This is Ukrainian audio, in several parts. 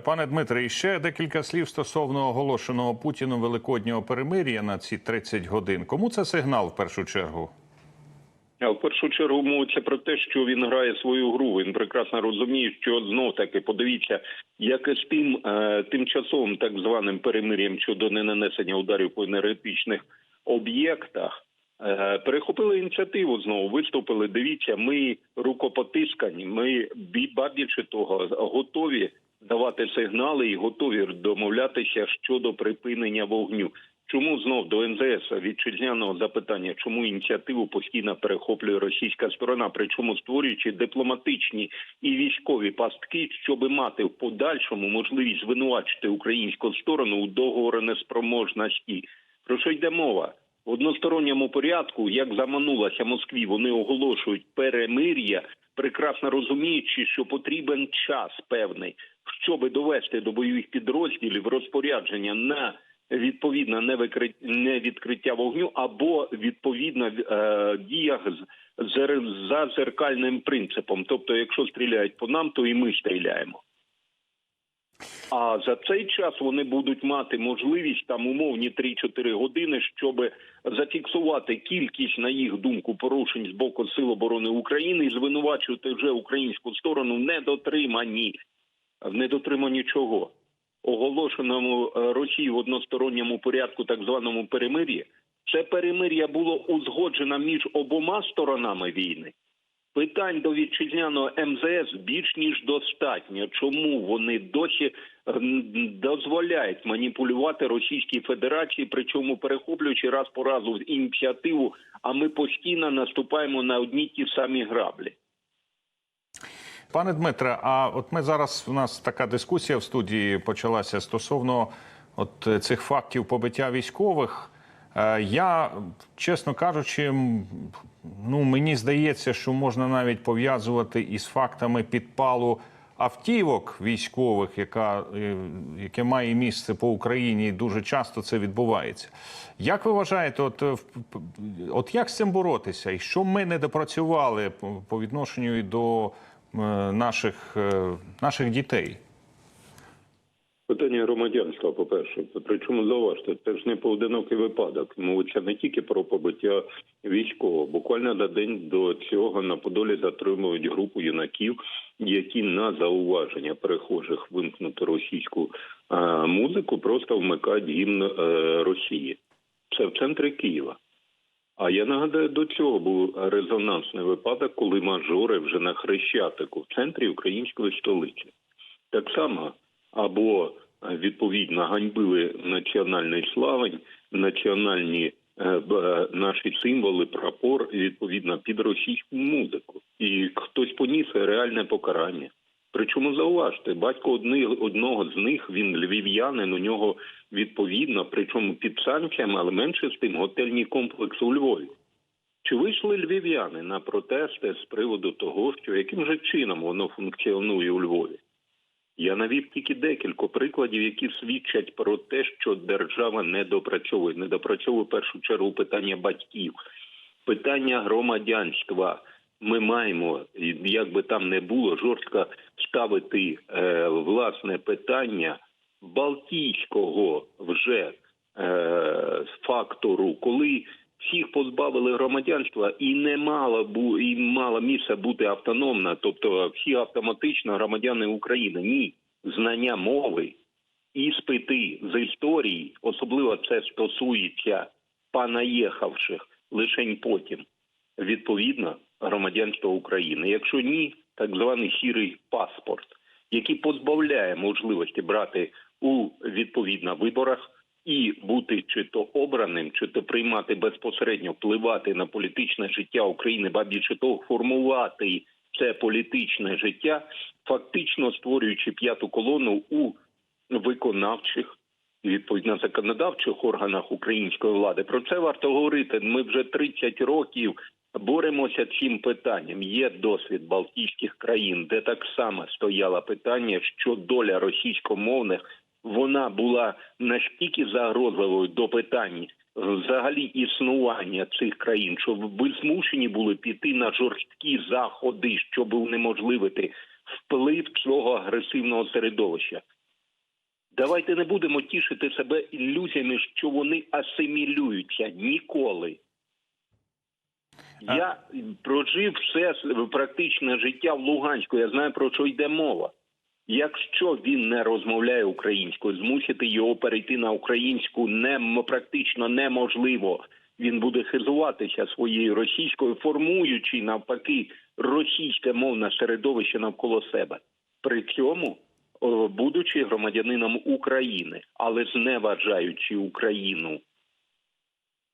Пане Дмитре, і ще декілька слів стосовно оголошеного Путіну великоднього перемир'я на ці 30 годин. Кому це сигнал в першу чергу? В першу чергу мовиться про те, що він грає свою гру. Він прекрасно розуміє, що знов таки подивіться, як і з тим е, тимчасовим так званим перемир'ям щодо ненанесення ударів по енергетичних об'єктах. е, Перехопили ініціативу знову, виступили. Дивіться, ми рукопотискані. Ми ба того, готові давати сигнали і готові домовлятися щодо припинення вогню. Чому знов до НЗС вітчизняного запитання, чому ініціативу постійно перехоплює російська сторона, причому створюючи дипломатичні і військові пастки, щоб мати в подальшому можливість звинувачити українську сторону у договоронеспроможності? Про що йде мова? В односторонньому порядку, як заманулася Москві, вони оголошують перемир'я, прекрасно розуміючи, що потрібен час певний, щоб довести до бойових підрозділів розпорядження на відповідно невикри- невідкриття вогню або відповідно е, діях за зеркальним принципом. Тобто, якщо стріляють по нам, то і ми стріляємо. А за цей час вони будуть мати можливість там умовні 3-4 години, щоб зафіксувати кількість, на їх думку, порушень з боку Сил оборони України і звинувачувати вже українську сторону в недотриманні в недотриманні чого? Оголошеному е, Росії в односторонньому порядку, так званому перемир'ї, це перемир'я було узгоджено між обома сторонами війни. Питань до вітчизняного МЗС більш ніж достатньо. Чому вони досі дозволяють маніпулювати Російській Федерації, причому перехоплюючи раз по разу ініціативу, а ми постійно наступаємо на одні ті самі граблі. Пане Дмитре, а от ми зараз у нас така дискусія в студії почалася стосовно от цих фактів побиття військових. Е, Я, чесно кажучи, ну мені здається, що можна навіть пов'язувати із фактами підпалу автівок військових, яка, е, яке має місце по Україні, і дуже часто це відбувається. Як ви вважаєте, от, е, от як з цим боротися? І що ми не допрацювали по- відношенню до наших, е, наших дітей? Питання громадянства, по-перше, причому зауважте, це ж не поодинокий випадок. Мовиться не тільки про побиття військового. Буквально за день до цього на Подолі затримують групу юнаків, які на зауваження перехожих вимкнути російську е, музику, просто вмикають гімн е, Росії. Це в центрі Києва. А я нагадаю, до цього був резонансний випадок, коли мажори вже на Хрещатику в центрі української столиці. Так само або е, відповідно ганьбили національний славень, національні е, б- е, наші символи, прапор відповідно під російську музику, і хтось поніс реальне покарання. Причому зауважте, батько одни, одного з них він львів'янин. У нього відповідно, причому під санкціями, але менше з тим готельні комплекси у Львові. Чи вийшли львів'яни на протести з приводу того, що яким же чином воно функціонує у Львові? Я навів тільки декілька прикладів, які свідчать про те, що держава не допрацьовує. Не допрацьовує в першу чергу питання батьків, питання громадянства. Ми маємо, як би там не було, жорстко ставити е, власне питання балтійського вже е, фактору, коли всіх позбавили громадянства і не мала бу і мала місце бути автономна, тобто всі автоматично громадяни України. Ні, знання мови, іспити з історії, особливо це стосується понаїхавших лишень потім. Відповідно, громадянство України. Якщо ні, так званий сірий паспорт, який позбавляє можливості брати у відповідно виборах і бути чи то обраним, чи то приймати безпосередньо впливати на політичне життя України, ба більше того, формувати це політичне життя, фактично створюючи п'яту колону у виконавчих відповідно законодавчих органах української влади. Про це варто говорити. Ми вже 30 років боремося цим питанням. Є досвід Балтійських країн, де так само стояло питання, що доля російськомовних вона була настільки загрозливою до питань взагалі існування цих країн, що ви змушені були піти на жорсткі заходи, щоб унеможливити вплив цього агресивного середовища. Давайте не будемо тішити себе ілюзіями, що вони асимілюються ніколи. Я прожив все практичне життя в Луганську. Я знаю про що йде мова. Якщо він не розмовляє українською, змусити його перейти на українську не практично неможливо. Він буде хизуватися своєю російською, формуючи навпаки російське мовне середовище навколо себе. При цьому, будучи громадянином України, але зневажаючи Україну.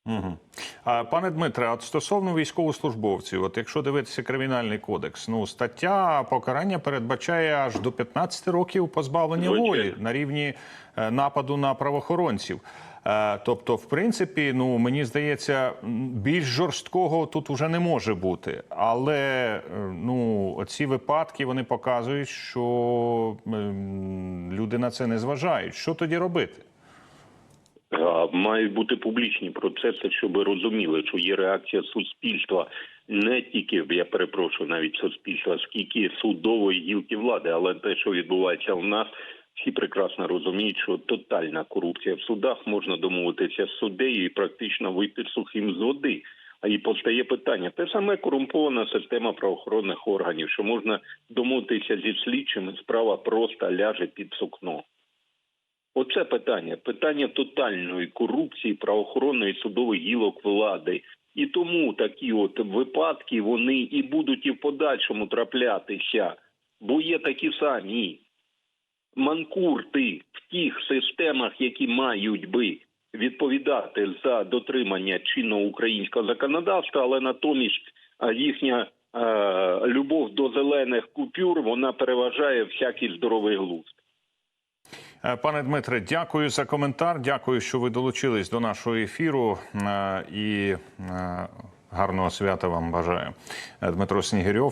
Угу. А, пане Дмитре, от стосовно військовослужбовців, от якщо дивитися кримінальний кодекс, ну стаття покарання передбачає аж до 15 років позбавлення Звичайно. волі на рівні е, нападу на правоохоронців. Е, тобто, в принципі, ну мені здається, більш жорсткого тут уже не може бути. Але е, ну оці випадки вони показують, що люди на це не зважають. Що тоді робити? Мають бути публічні процеси, щоб розуміли, що є реакція суспільства не тільки я перепрошую навіть суспільства, скільки судової гілки влади, але те, що відбувається у нас, всі прекрасно розуміють, що тотальна корупція в судах можна домовитися з суддею і практично вийти сухим з води. А і постає питання: те саме корумпована система правоохоронних органів, що можна домовитися зі слідчими, справа просто ляже під сукно. Оце питання питання тотальної корупції правоохоронної судових гілок влади. І тому такі от випадки вони і будуть і в подальшому траплятися, бо є такі самі манкурти в тих системах, які мають би відповідати за дотримання чинного українського законодавства, але натомість їхня е, любов до зелених купюр вона переважає всякий здоровий глузд. Е, Пане Дмитре, дякую за коментар. Дякую, що ви долучились до нашого ефіру. Е, І е, гарного свята вам бажаю. Дмитро Снігирьов.